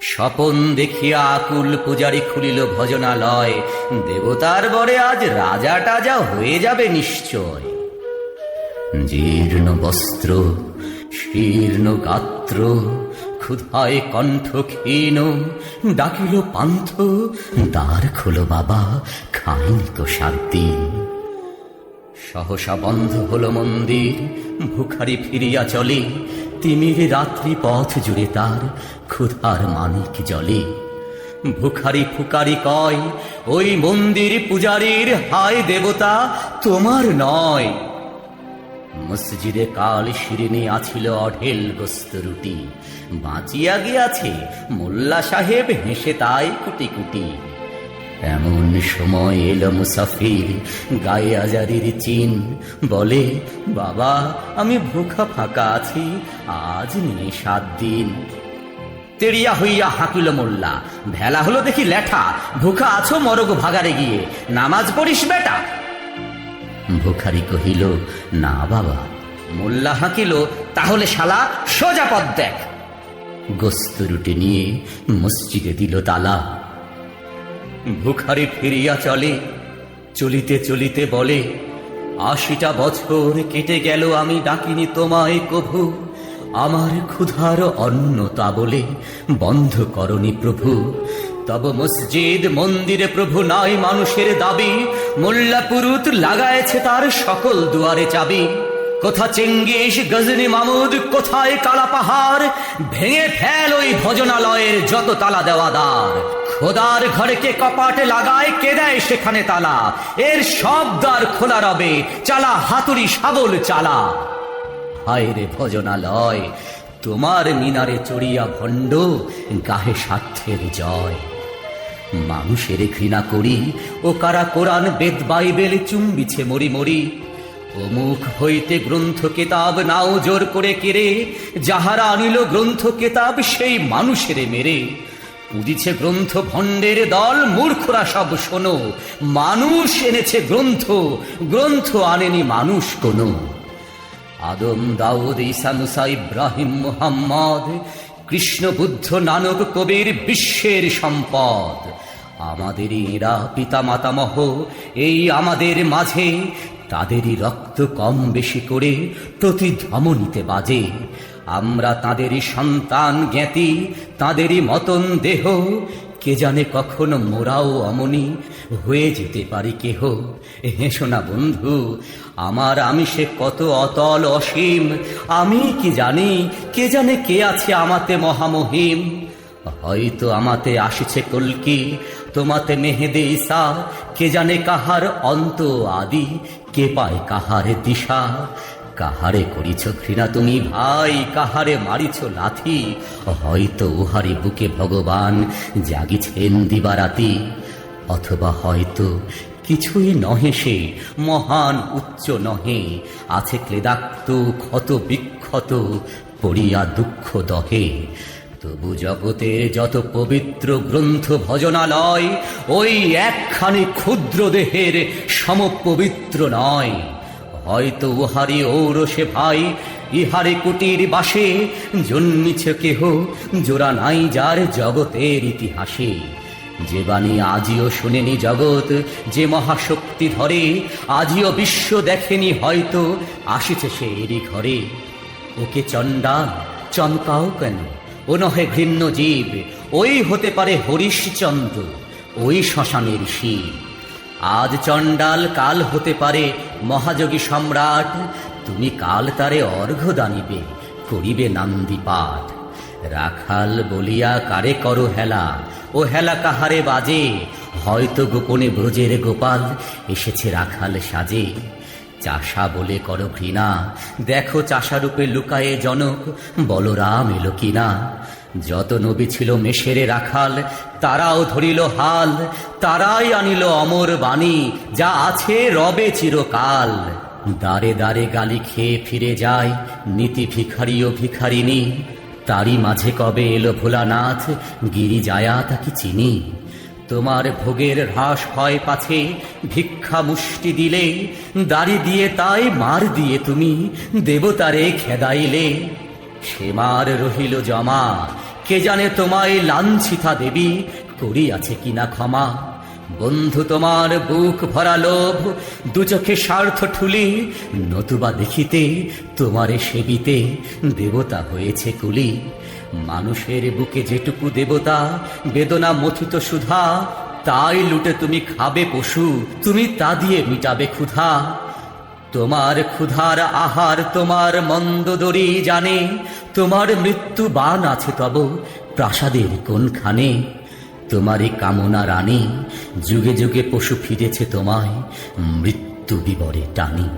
স্বপন দেখিয়া আকুল পূজারি খুলিল ভজনালয়। দেবতার বরে আজ রাজা টাজা হয়ে যাবে নিশ্চয়। জীর্ণ বস্ত্র, শীর্ণ গাত্র, ক্ষুধায় কণ্ঠ ক্ষীণ, ডাকিল পান্থ, দ্বার খোলো বাবা খাইনি তো দিন সহসা বন্ধ হলো মন্দির, ভুখারি ফিরিয়া চলে তিমির রাত্রি পথ জুড়ে তার ক্ষুধার মানিক জলে। ভুখারি ফুকারি কয়, ওই মন্দির পূজারীর হায় দেবতা, তোমার নয়। মসজিদে কাল শিরিনে আছিল অঢেল গোস্ত রুটি। বাঁচিয়া গিয়াছে মোল্লা সাহেব হেসে তাই কুটি কুটি এমন সময় এলো মুসাফির গায়ে আজারির চিন। বলে, বাবা, আমি ভুখা ফাঁকা আছি, আজ নিয়ে সাত দিন। তেরিয়া হইয়া হাঁকিল মোল্লা, ভেলা হলো দেখি লেঠা, ভুখা আছো মরগ ভাগারে গিয়ে, নামাজ পড়িস বেটা? ভুখারি কহিল, না বাবা। মোল্লা হাঁকিল, তাহলে শালা সোজা পথ দেখ। গোস্ত রুটি নিয়ে মসজিদে দিল তালা। ভুখারি ফিরিয়া চলে, চলিতে চলিতে বলে, আশিটা বছর কেটে গেল আমি ডাকিনি তোমায় কভু, আমার ক্ষুধার অন্ন তা বলে বন্ধ করনি প্রভু। তব মসজিদ, মন্দিরে প্রভু নাই মানুষের দাবি, মোল্লা পুরুত লাগায়েছে তার সকল দুয়ারে চাবি। কোথা চেঙ্গিস, গজনি মামুদ, কোথায় কালা পাহাড়, ভেঙে ফেল ওই ভজনালয়ের যত তালা দেওয়া দ্বার খোদার ঘরেকে কপাটে লাগায় কে দেয় সেখানে তালা? এর সব দ্বার খোলা রবে, চালা হাতুড়ি শাবল চালা। হায় রে ভজনালয়, তোমার মিনারে চড়িয়া ভণ্ড, গাহে স্বার্থের জয়। মানুষের ঘৃণা করি, ও কারা কোরআন বেদ বাইবেল চুম্বিছে মরি মরি। অমুখ হইতে গ্রন্থ কেতাব নাও জোর করে কেড়ে, যাহারা আনিল গ্রন্থ কেতাব সেই মানুষেরে মেরে। পুজিছে গ্রন্থ ভণ্ডের দল, মূর্খরা সব শোনো। মানুষ এনেছে গ্রন্থ গ্রন্থ আনেনি মানুষ কোনো। আদম দাউদ ঈসা মুসা ইব্রাহিম মুহাম্মদ, কৃষ্ণ বুদ্ধ নানক কবির বিশ্বের সম্পদ। আমাদের এরা পিতা মাতামহ এই আমাদের মাঝে। তাদেরই রক্ত কম বেশি করে প্রতি ধমনীতে বাজে। আমরা তাদেরই সন্তান জ্ঞাতি, তাদেরই মতন দেহ। কে জানে কখনো মোরাও অমনি হয়ে যেতে পারি কেহ। হেসো না বন্ধু, আমার আমি সে কত অতল অসীম, আমি কি জানি, কে জানে কে আছে আমাতে মহামহিম। হয়তো আমাতে আসিছে কলকি, তোমাতে মেহেদে ঈসা, কে জানে কাহার অন্ত আদি, কে পায় কাহার দিশা। কাহারে করিছ ঘৃণা তুমি ভাই, কাহারে মারিছ লাথি? হয়তো উহারি বুকে ভগবান জাগিছেন দিবারাতি, অথবা হয়তো কিছুই নহে সে, মহান উচ্চ নহে, আছে ক্লেদাক্ত, ক্ষত বিক্ষত, পড়িয়া দুঃখ দহে। তবু জগতের যত পবিত্র গ্রন্থ ভজনালয়, ওই একখানি ক্ষুদ্র দেহের সমপবিত্র নয়। হয়তো উহারি ঔরসে ভাই, ইহারে কুটির বাসে। জন্মিছে কেহ, জোড়া নাই যার জগতের ইতিহাসে। যে বাণী আজিও শুনেনি জগৎ, যে মহাশক্তি ধরে, আজিও বিশ্ব দেখেনি হয়তো, আসিছে সে এরই ঘরে। ওকে চণ্ডাল চমকাও কেন? ও নহে ঘৃণ্য জীব, ওই হতে পারে হরিশচন্দ্র ওই শ্মশানের শিব। আজ চণ্ডাল কাল হতে পারে, মহাযোগী সম্রাট। তুমি কাল তারে অর্ঘ্য দানিবে, করিবে নান্দি পাঠ। রাখাল বলিয়া, কারে করো হেলা? ও হেলা কাহারে বাজে? হয়তো গোপনে ব্রজের গোপাল এসেছে রাখাল সাজে। চাষা বলে করো ঘৃণা, দেখো চাষারূপে লুকায়ে জনক, বলরাম এলো কিনা? যত নবী ছিল মেশেরে রাখাল, তারাও ধরিল হাল, তারাই আনিল অমর বাণী, যা আছে রবে চিরকাল। দাঁড়ে দাঁড়ে গালি খেয়ে ফিরে যায় নীতি ভিখারি ও ভিখারিনী তারই মাঝে কবে এলো ভোলানাথ গিরি যায়া তাকে চিনি? তোমার ভোগের হ্রাস হয় পাছে, ভিক্ষা মুষ্টি দিলে, দাড়ি দিয়ে তাই মার দিয়ে তুমি, দেবতারে খেদাইলে। সে মার রহিল জমা। কে জানে তোমায় লাঞ্ছিতা দেবী করিয়াছে কিনা ক্ষমা। বন্ধু, তোমার বুক ভরা লোভ, দু চোখে স্বার্থ ঠুলি, নতুবা দেখিতে তোমারে সেবিতে দেবতা হয়েছে কুলি। মানুষের বুকে যেটুকু দেবতা বেদনা মথিত সুধা, তাই লুটে তুমি খাবে পশু, তুমি তা দিয়ে মিটাবে ক্ষুধা। তোমার ক্ষুধার আহার তোমার মন্দদরি জানে, তোমার মৃত্যু বান আছে তব প্রাসাদের কোনখানে? তোমারই কামনা রানী, যুগে যুগে পশু ফিরেছে তোমায়, মৃত্যু বিবরে টানি।